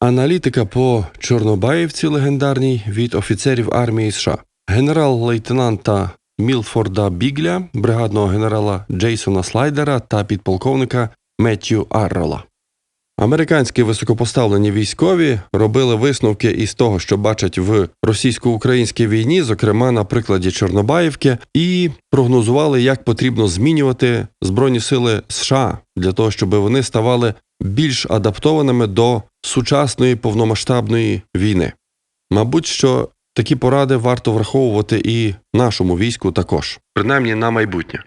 Аналітика по Чорнобаївці легендарній від офіцерів армії США, генерал-лейтенанта Мілфорда Бігля, бригадного генерала Джейсона Слайдера та підполковника Меттью Аррола. Американські високопоставлені військові робили висновки із того, що бачать в російсько-українській війні, зокрема на прикладі Чорнобаївки, і прогнозували, як потрібно змінювати збройні сили США для того, щоб вони ставали більш адаптованими до сучасної повномасштабної війни. Мабуть, що такі поради варто враховувати і нашому війську також, принаймні на майбутнє.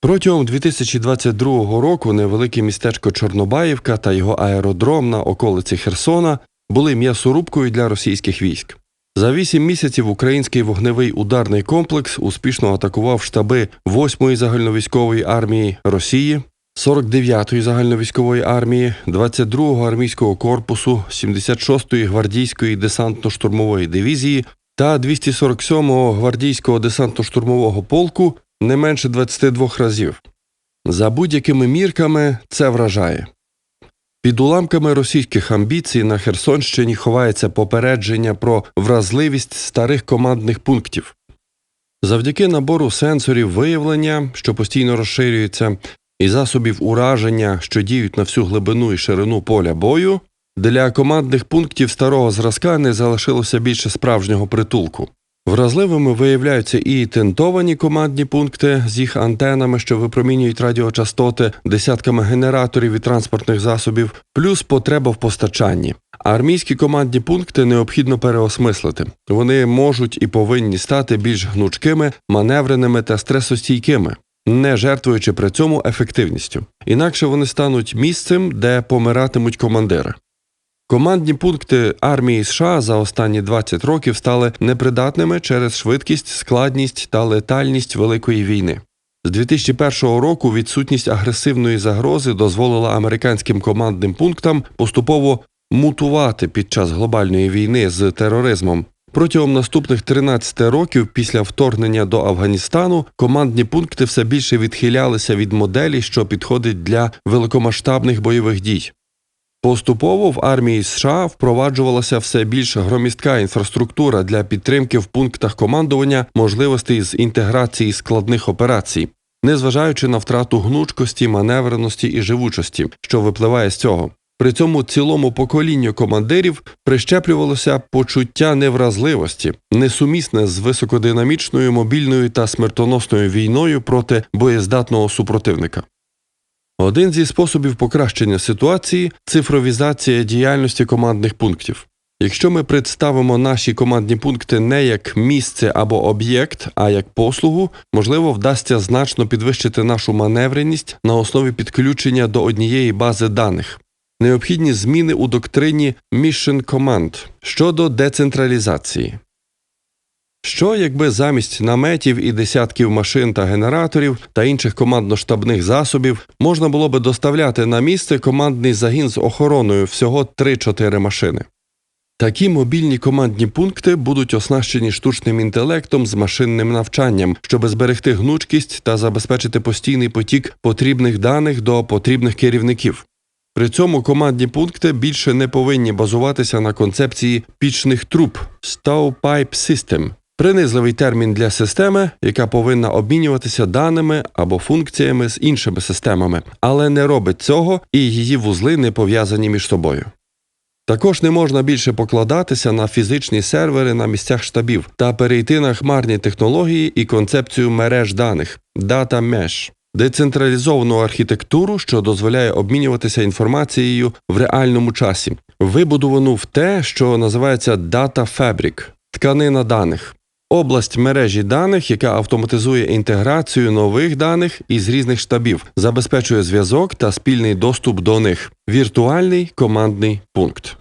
Протягом 2022 року невелике містечко Чорнобаївка та його аеродром на околиці Херсона були м'ясорубкою для російських військ. За вісім місяців український вогневий ударний комплекс успішно атакував штаби 8-ї загальновійськової армії Росії, 49-ї загальновійськової армії, 22-го армійського корпусу, 76-ї гвардійської десантно-штурмової дивізії та 247-го гвардійського десантно-штурмового полку не менше 22 разів. За будь-якими мірками це вражає. Під уламками російських амбіцій на Херсонщині ховається попередження про вразливість старих командних пунктів. Завдяки набору сенсорів виявлення, що постійно розширюється, і засобів ураження, що діють на всю глибину і ширину поля бою, для командних пунктів старого зразка не залишилося більше справжнього притулку. Вразливими виявляються і тентовані командні пункти з їх антенами, що випромінюють радіочастоти, десятками генераторів і транспортних засобів, плюс потреба в постачанні. Армійські командні пункти необхідно переосмислити. Вони можуть і повинні стати більш гнучкими, маневреними та стресостійкими, не жертвуючи при цьому ефективністю. Інакше вони стануть місцем, де помиратимуть командири. Командні пункти армії США за останні 20 років стали непридатними через швидкість, складність та летальність великої війни. З 2001 року відсутність агресивної загрози дозволила американським командним пунктам поступово мутувати під час глобальної війни з тероризмом. Протягом наступних 13 років після вторгнення до Афганістану командні пункти все більше відхилялися від моделі, що підходить для великомасштабних бойових дій. Поступово в армії США впроваджувалася все більш громістка інфраструктура для підтримки в пунктах командування можливостей з інтеграції складних операцій, незважаючи на втрату гнучкості, маневреності і живучості, що випливає з цього. При цьому цілому поколінню командирів прищеплювалося почуття невразливості, несумісне з високодинамічною мобільною та смертоносною війною проти боєздатного супротивника. Один зі способів покращення ситуації цифровізація діяльності командних пунктів. Якщо ми представимо наші командні пункти не як місце або об'єкт, а як послугу, можливо, вдасться значно підвищити нашу маневреність на основі підключення до однієї бази даних. Необхідні зміни у доктрині Mission Command щодо децентралізації. Що, якби замість наметів і десятків машин та генераторів та інших командно-штабних засобів можна було би доставляти на місце командний загін з охороною всього 3-4 машини? Такі мобільні командні пункти будуть оснащені штучним інтелектом з машинним навчанням, щоб зберегти гнучкість та забезпечити постійний потік потрібних даних до потрібних керівників. При цьому командні пункти більше не повинні базуватися на концепції пічних труб Stovepipe System – принизливий термін для системи, яка повинна обмінюватися даними або функціями з іншими системами, але не робить цього і її вузли не пов'язані між собою. Також не можна більше покладатися на фізичні сервери на місцях штабів та перейти на хмарні технології і концепцію мереж даних Data Mesh – децентралізовану архітектуру, що дозволяє обмінюватися інформацією в реальному часі, вибудовану в те, що називається Data Fabric – тканина даних. Область мережі даних, яка автоматизує інтеграцію нових даних із різних штабів, забезпечує зв'язок та спільний доступ до них. Віртуальний командний пункт.